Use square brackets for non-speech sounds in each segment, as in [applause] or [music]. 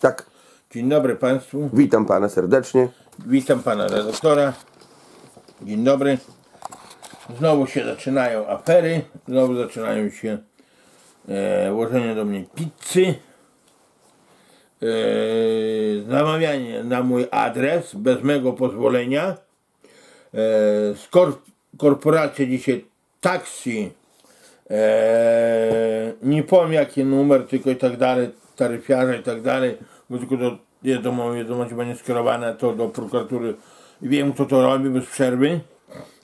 Tak, Dzień dobry Państwu. witam pana serdecznie. Witam Pana redaktora. Dzień dobry. Znowu się zaczynają afery. Znowu zaczynają się e, łożenie do mnie pizzy. E, zamawianie na mój adres bez mego pozwolenia. E, z kor- korporacja dzisiaj taksi. E, nie powiem jaki numer, tylko i tak dalej, taryfiarza i tak dalej, bo tylko do wiadomo, wiadomość będzie skierowane to do prokuratury. Wiem kto to robi bez przerwy.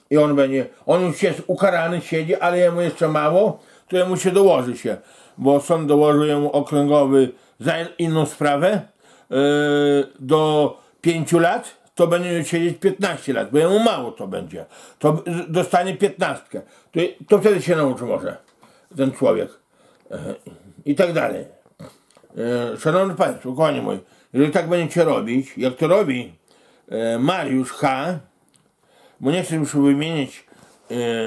I on będzie, on już jest ukarany, siedzi, ale jemu jeszcze mało, to jemu się dołoży się, bo sąd dołożył jemu okręgowy za inną sprawę yy, do 5 lat, to będzie siedzieć 15 lat, bo jemu mało to będzie. To dostanie 15. To, to wtedy się nauczy może ten człowiek. Yy, I tak dalej. E, Szanowni Państwo, kochani moi, jeżeli tak będziecie robić, jak to robi e, Mariusz H., bo nie chcę już wymienić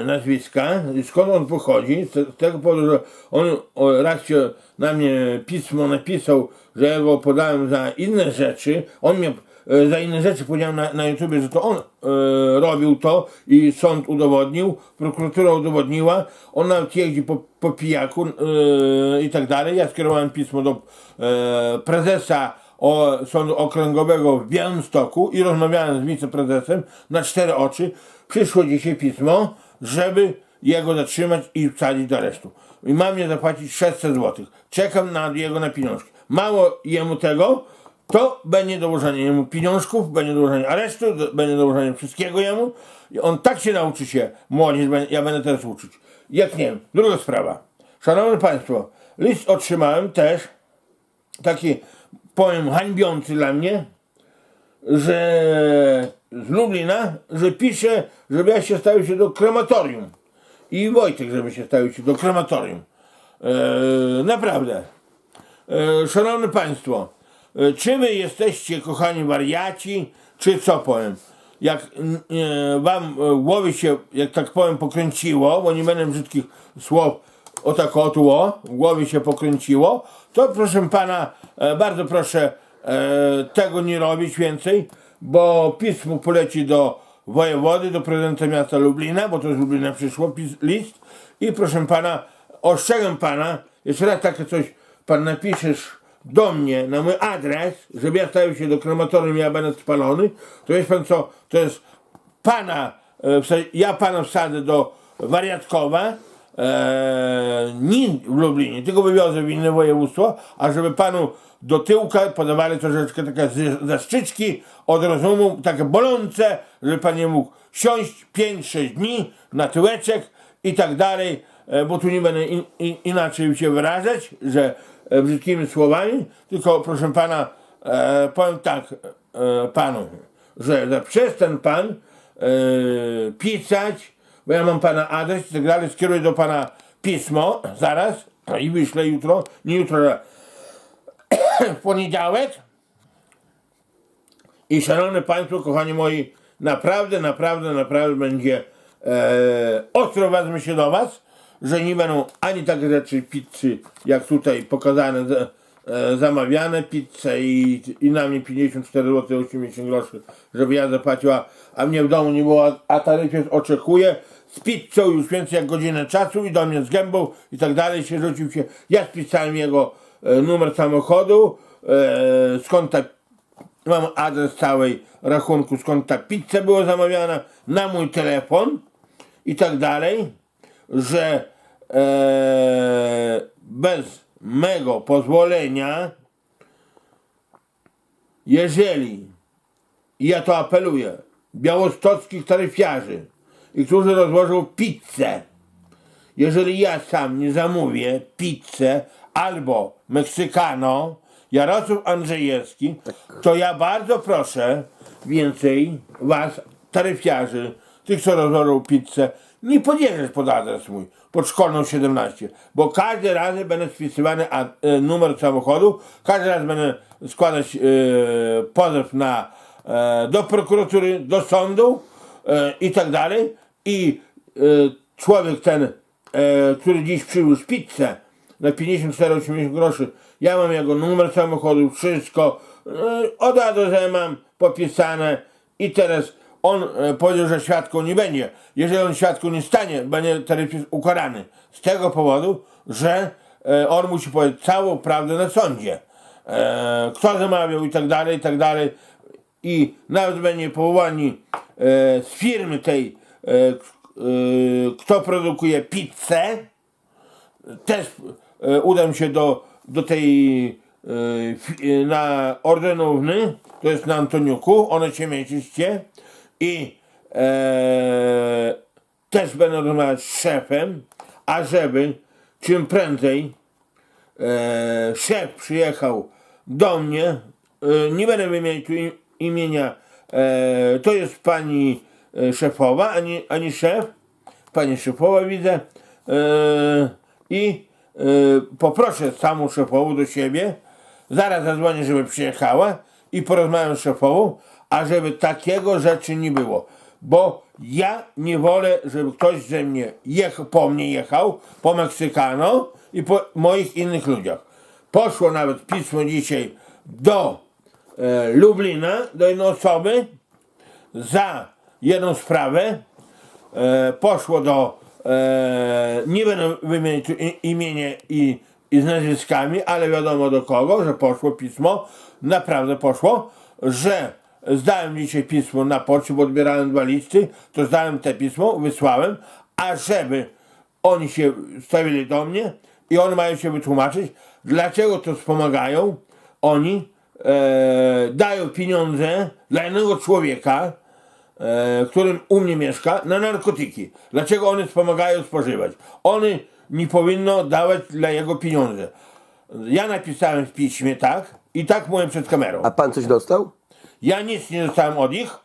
nazwiska, i skąd on pochodzi, z, tego powodu, że on raz się na mnie pismo napisał, że ja go podałem za inne rzeczy, on mnie e, za inne rzeczy powiedział na, na YouTubie, że to on e, robił to i sąd udowodnił, prokuratura udowodniła, on nawet jeździ po, po pijaku e, i tak dalej. Ja skierowałem pismo do e, prezesa o, Sądu Okręgowego w Białymstoku i rozmawiałem z wiceprezesem na cztery oczy. Przyszło dzisiaj pismo, żeby jego zatrzymać i wsadzić do aresztu. I mam mnie zapłacić 600 zł. Czekam na jego na pieniążki. Mało jemu tego, to będzie dołożenie jemu pieniążków, będzie dołożenie aresztu, będzie dołożenie wszystkiego jemu. I on tak się nauczy się, młodzież, ja będę teraz uczyć. Jak nie wiem. Druga sprawa. Szanowni Państwo, list otrzymałem też taki, powiem, hańbiący dla mnie, że z Lublina, że pisze, żeby ja się stawił się do krematorium. I Wojtek, żeby się stawił się do krematorium. Eee, naprawdę. E, Szanowni Państwo, e, czy wy jesteście, kochani wariaci, czy co powiem? Jak e, wam e, głowy się, jak tak powiem, pokręciło, bo nie będę brzydkich słów o tak otło, głowie się pokręciło, to proszę pana, e, bardzo proszę e, tego nie robić więcej, bo pismo poleci do wojewody, do prezydenta miasta Lublina, bo to z Lublina przyszło list. I proszę pana, ostrzegam pana, jeszcze raz takie coś pan napiszesz do mnie na mój adres, żeby ja stawił się do krematorium i ja będę spalony, to jest pan co, to jest pana, e, ja pana wsadzę do Wariatkowa, e, nie w Lublinie, tylko wywiozę w inne województwo, a żeby panu do tyłka podawali troszeczkę takie zaszczyczki od rozumu, takie bolące, żeby pan nie mógł siąść 5-6 dni na tyłeczek i tak dalej, e, bo tu nie będę in, in, inaczej się wyrażać, że e, brzydkimi słowami, tylko proszę pana, e, powiem tak e, panu, że zaprzestań pan e, pisać, bo ja mam pana adres i tak dalej, skieruję do pana pismo zaraz i wyślę jutro, nie jutro, w poniedziałek. I szanowni Państwo, kochani moi, naprawdę, naprawdę, naprawdę będzie e, ostro wezmę się do Was, że nie będą ani takie rzeczy pizzy, jak tutaj pokazane, za- e, zamawiane pizze i, i na mnie 54 zł 80 groszy, żeby ja zapłaciła, a mnie w domu nie było, a- taryfiarz oczekuje z pizzą już więcej jak godzinę czasu i do mnie z gębą i tak dalej się rzucił się. Ja spisałem jego e, numer samochodu, e, skąd ta mam adres całej rachunku, skąd ta pizza była zamawiana, na mój telefon i tak dalej, że e, bez mego pozwolenia, jeżeli ja to apeluję, białostockich taryfiarzy, i którzy rozłożą pizzę, jeżeli ja sam nie zamówię pizzę albo Meksykano, Jarosław Andrzejewski, to ja bardzo proszę więcej was, taryfiarzy, tych, co rozłożą pizzę, nie podjeżdżać pod adres mój, pod szkolną 17, bo każdy raz będę spisywany e, numer samochodu, każdy raz będę składać e, pozew na, e, do prokuratury, do sądu e, i tak dalej i e, człowiek ten, e, który dziś przywiózł pizzę na 54-80 groszy, Ja mam jego numer samochodu, wszystko. E, Od A do Z mam popisane i teraz on e, powiedział, że świadką nie będzie. Jeżeli on świadką nie stanie, będzie taryf jest ukarany. Z tego powodu, że e, on musi powiedzieć całą prawdę na sądzie. E, Kto zamawiał i tak dalej, i tak dalej. I nawet będzie powołani e, z firmy tej, kto produkuje pizzę, też e, udam się do, do tej e, e, na Ordenówny, to jest na Antoniuku, one się mieścicie i e, też będę rozmawiać z szefem, ażeby czym prędzej e, szef przyjechał do mnie, e, nie będę wymieniać imienia, e, to jest pani e, szefowa, ani, ani szef, pani szefowa widzę. E, i e, poproszę samą szefową do siebie, zaraz zadzwonię, żeby przyjechała i porozmawiam z szefową, a żeby takiego rzeczy nie było, bo ja nie wolę, żeby ktoś ze mnie jech, po mnie jechał, po Meksykano i po moich innych ludziach. Poszło nawet pismo dzisiaj do e, Lublina, do jednej osoby za jedną sprawę. E, poszło do, e, nie będę wymienić imienia i, i z nazwiskami, ale wiadomo do kogo, że poszło pismo, naprawdę poszło, że zdałem dzisiaj pismo na poczcie, bo odbierałem dwa listy, to zdałem te pismo, wysłałem, a żeby oni się stawili do mnie i oni mają się wytłumaczyć, dlaczego to wspomagają, oni e, dają pieniądze dla jednego człowieka, e, którym u mnie mieszka, na narkotyki. Dlaczego one wspomagają spożywać? One nie powinno dawać dla jego pieniądze. Ja napisałem w piśmie tak i tak mówię przed kamerą. A pan coś dostał? Ja nic nie dostałem od nich.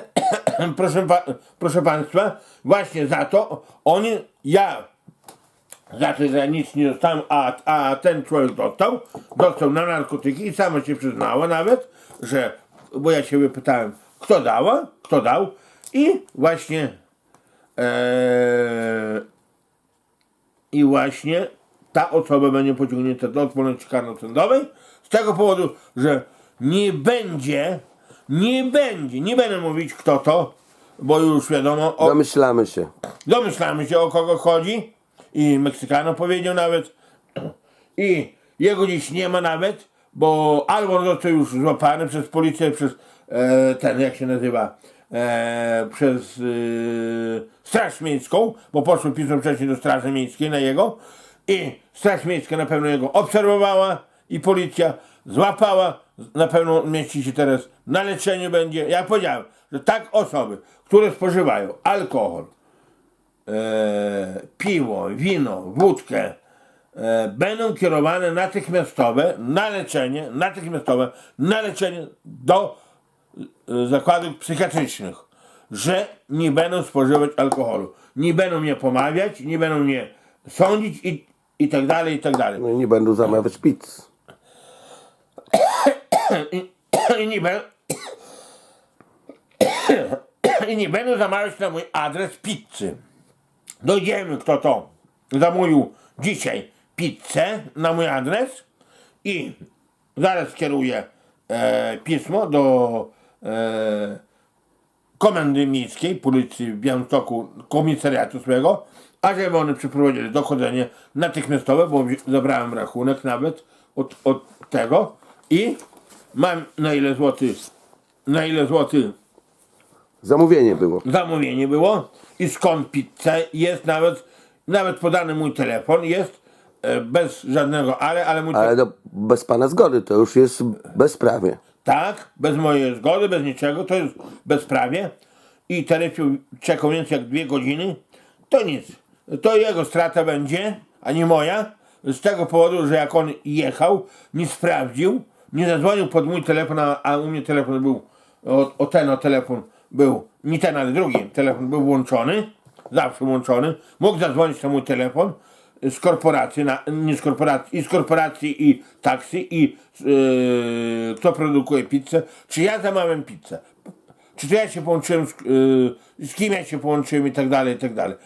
[clears throat] proszę, pa, proszę Państwa, właśnie za to oni, ja za to, że ja nic nie dostałem, a, a ten człowiek dostał, dostał na narkotyki i sama się przyznała nawet, że, bo ja się wypytałem, kto dała, kto dał? I właśnie e, i właśnie ta osoba będzie pociągnięta do odpowiedzialności karno-sądowej z tego powodu, że nie będzie, nie będzie, nie będę mówić kto to, bo już wiadomo, o, Domyślamy się. domyślamy się o kogo chodzi. I Meksykano powiedział nawet. I jego dziś nie ma nawet, bo albo został już złapany przez policję, przez ten, jak się nazywa, e, przez e, Straż Miejską, bo poszło pismo wcześniej do Straży Miejskiej na jego. I Straż Miejska na pewno jego obserwowała i policja złapała, na pewno mieści się teraz na leczeniu będzie. Ja powiedziałem, że tak osoby, które spożywają alkohol, e, piwo, wino, wódkę e, będą kierowane natychmiastowe na leczenie, natychmiastowe na leczenie do e, zakładów psychiatrycznych, że nie będą spożywać alkoholu. Nie będą mnie pomawiać, nie będą mnie sądzić i, i tak dalej, i tak dalej. No i nie będą zamawiać pizz. [coughs] I nie, będą, [coughs] I nie będą zamawiać na mój adres pizzy. Dojdziemy, kto to zamówił dzisiaj pizzę na mój adres i zaraz skieruję e, pismo do komendy miejskiej policji w Białymstoku, komisariatu swego, a żeby one przeprowadzili dochodzenie natychmiastowe, bo zabrałem rachunek nawet od, od tego i mam na ile złoty, na ile złoty Zamówienie było. zamówienie było i skąd pizza jest nawet, nawet podany mój telefon, jest e, bez żadnego ale, ale mój Ale do, bez pana zgody to już jest bezprawie. Tak, bez mojej zgody, bez niczego, to jest bezprawie. I taryfiu czekał więcej jak dwie godziny, to nic. To jego strata będzie, a nie moja, z tego powodu, że jak on jechał, nie sprawdził, nie zadzwonił pod mój telefon, a, a u mnie telefon był, o, o ten o telefon był, nie ten, ale drugi telefon był włączony, zawsze włączony, mógł zadzwonić na mój telefon, z korporacji, na, nie z korporacji, i z korporacji i taksi i yy, kto produkuje pizzę, czy ja zamawiam pizzę, czy to ja się połączyłem, z, yy, z kim ja się połączyłem i tak dalej, i tak dalej.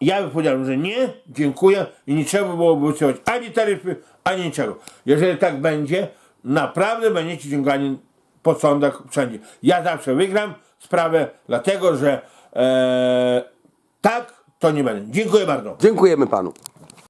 Ja bym powiedział, że nie, dziękuję i nie trzeba było wysyłać ani taryfy, ani niczego. Jeżeli tak będzie, naprawdę będziecie ciągani po sądach wszędzie. Ja zawsze wygram sprawę, dlatego że e, tak to nie będę. Dziękuję bardzo. Dziękujemy panu.